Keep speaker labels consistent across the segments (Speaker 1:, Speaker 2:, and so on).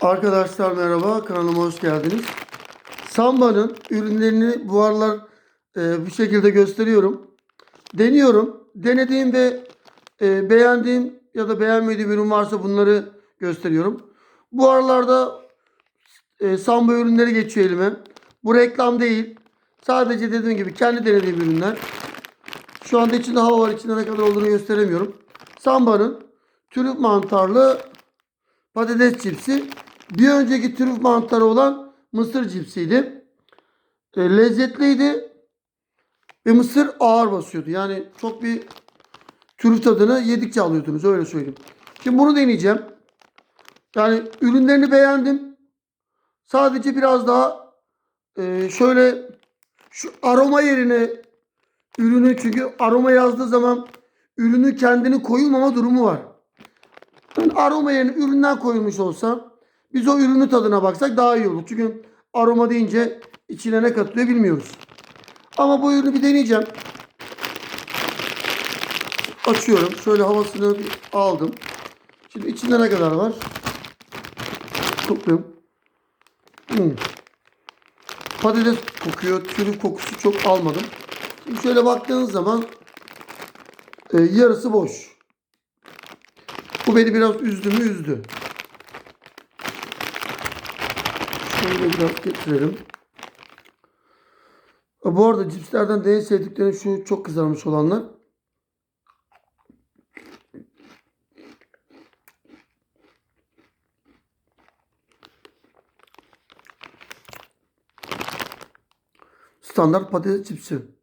Speaker 1: Arkadaşlar merhaba, kanalıma hoş geldiniz. Samba'nın ürünlerini bu aralar e, bu şekilde gösteriyorum. Deniyorum. Denediğim ve e, beğendiğim ya da beğenmediğim ürün varsa bunları gösteriyorum. Bu aralarda e, Samba ürünleri geçiyor elime. Bu reklam değil. Sadece dediğim gibi kendi denediğim ürünler. Şu anda içinde hava var. İçinde ne kadar olduğunu gösteremiyorum. Samba'nın trüf mantarlı patates cipsi. Bir önceki trüf mantarı olan mısır cipsiydi. E, lezzetliydi. Ve mısır ağır basıyordu. Yani çok bir trüf tadını yedikçe alıyordunuz. Öyle söyleyeyim. Şimdi bunu deneyeceğim. Yani ürünlerini beğendim. Sadece biraz daha e, şöyle şu aroma yerine ürünü çünkü aroma yazdığı zaman ürünün kendini koyulmama durumu var. Yani aroma yerine üründen koyulmuş olsa biz o ürünün tadına baksak daha iyi olur. Çünkü aroma deyince içine ne katılıyor bilmiyoruz. Ama bu ürünü bir deneyeceğim. Açıyorum. Şöyle havasını aldım. Şimdi içinde ne kadar var? Topluyorum. Hmm. Patates kokuyor. Trüf kokusu çok almadım. Şimdi şöyle baktığınız zaman e, yarısı boş. Bu beni biraz üzdü mü üzdü. Şöyle biraz getirelim. Bu arada cipslerden de en sevdiklerim şu çok kızarmış olanlar. Standart patates cipsi.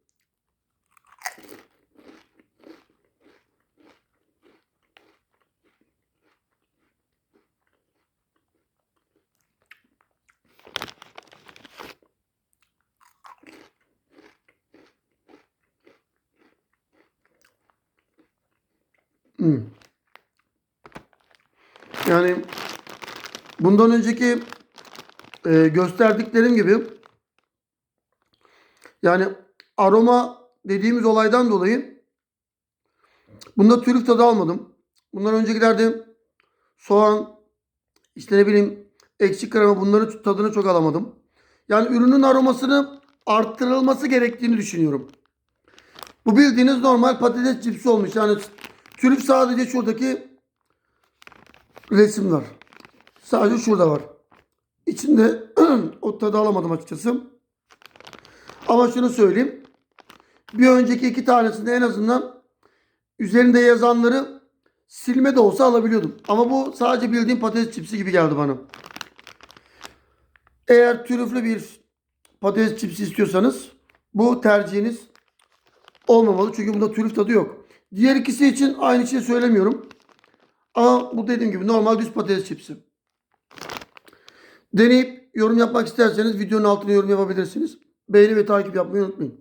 Speaker 1: Yani bundan önceki e, gösterdiklerim gibi yani aroma dediğimiz olaydan dolayı bunda trüf tadı almadım. Bundan öncekilerde soğan işte ne bileyim ekşi krema bunların tadını çok alamadım. Yani ürünün aromasını arttırılması gerektiğini düşünüyorum. Bu bildiğiniz normal patates cipsi olmuş. Yani trüf sadece şuradaki resim var. Sadece şurada var. İçinde o tadı alamadım açıkçası. Ama şunu söyleyeyim. Bir önceki iki tanesinde en azından üzerinde yazanları silme de olsa alabiliyordum. Ama bu sadece bildiğim patates çipsi gibi geldi bana. Eğer trüflü bir patates çipsi istiyorsanız bu tercihiniz olmamalı. Çünkü bunda trüf tadı yok. Diğer ikisi için aynı şeyi söylemiyorum. Ama bu dediğim gibi normal düz patates çipsi. Deneyip yorum yapmak isterseniz videonun altına yorum yapabilirsiniz. Beğeni ve takip yapmayı unutmayın.